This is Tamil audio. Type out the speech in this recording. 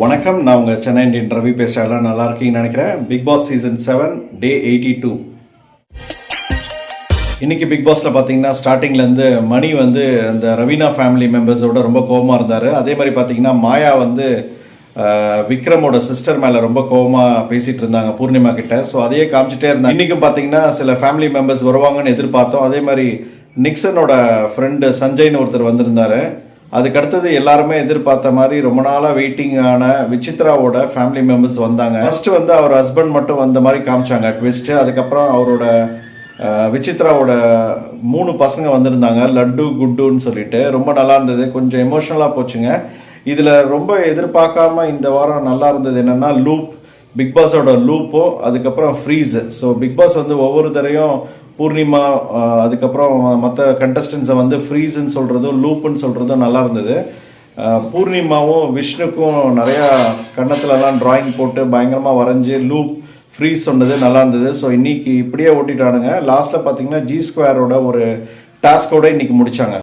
வணக்கம். நான் உங்கள் சென்னை இண்டியன் ரவி பேசுகிறேன் எல்லாம் நல்லா இருக்கீங்கன்னு நினைக்கிறேன். Bigg Boss season seven day eighty two இன்றைக்கி பிக் பாஸில் பார்த்தீங்கன்னா ஸ்டார்டிங்லேருந்து மணி வந்து அந்த ரவீனா ஃபேமிலி மெம்பர்ஸோட ரொம்ப கோவமாக இருந்தார். அதே மாதிரி பார்த்தீங்கன்னா மாயா வந்து விக்ரமோட சிஸ்டர் மேலே ரொம்ப கோவமாக பேசிகிட்டு இருந்தாங்க பூர்ணிமா கிட்ட. ஸோ அதையே காமிச்சிட்டே இருந்தாங்க. இன்றைக்கும் பார்த்தீங்கன்னா சில ஃபேமிலி மெம்பர்ஸ் வருவாங்கன்னு எதிர்பார்த்தோம். அதே மாதிரி நிக்சனோட ஃப்ரெண்டு சஞ்சய்னு ஒருத்தர் வந்திருந்தார். அதுக்கு அடுத்தது எல்லாருமே எதிர்பார்த்த மாதிரி ரொம்ப நாளாக வெயிட்டிங் ஆன விசித்ராவோட ஃபேமிலி மெம்பர்ஸ் வந்தாங்க. ஃபர்ஸ்ட் வந்து அவர் ஹஸ்பண்ட் மட்டும் வந்த மாதிரி காமிச்சாங்க ட்விஸ்ட் அதுக்கப்புறம் அவரோட விசித்ராவோட மூணு பசங்க வந்திருந்தாங்க லட்டு குட்டுன்னு சொல்லிட்டு. ரொம்ப நல்லா இருந்தது. கொஞ்சம் எமோஷனலாக போச்சுங்க. இதில் ரொம்ப எதிர்பார்க்காம இந்த வாரம் நல்லா இருந்தது என்னென்னா லூப் பிக் பாஸோட லூப்பும் அதுக்கப்புறம் ஃப்ரீஸு ஸோ பிக் பாஸ் வந்து ஒவ்வொரு தடையும் பூர்ணிமா அதுக்கப்புறம் மற்ற கண்டஸ்டன்ஸை வந்து ஃப்ரீஸ்ன்னு சொல்கிறதும் லூப்புன்னு சொல்கிறதும் நல்லா இருந்தது. பூர்ணிமாவும் விஷ்ணுக்கும் நிறையா கன்னத்துலலாம் டிராயிங் போட்டு பயங்கரமாக வரைஞ்சி லூப் ஃப்ரீஸ் சொன்னது நல்லா இருந்தது. ஸோ இன்றைக்கி இப்படியே ஓட்டிட்டானுங்க. லாஸ்ட்டில் பார்த்தீங்கன்னா ஜி ஸ்கொயரோட ஒரு டாஸ்கோடு இன்னைக்கு முடித்தாங்க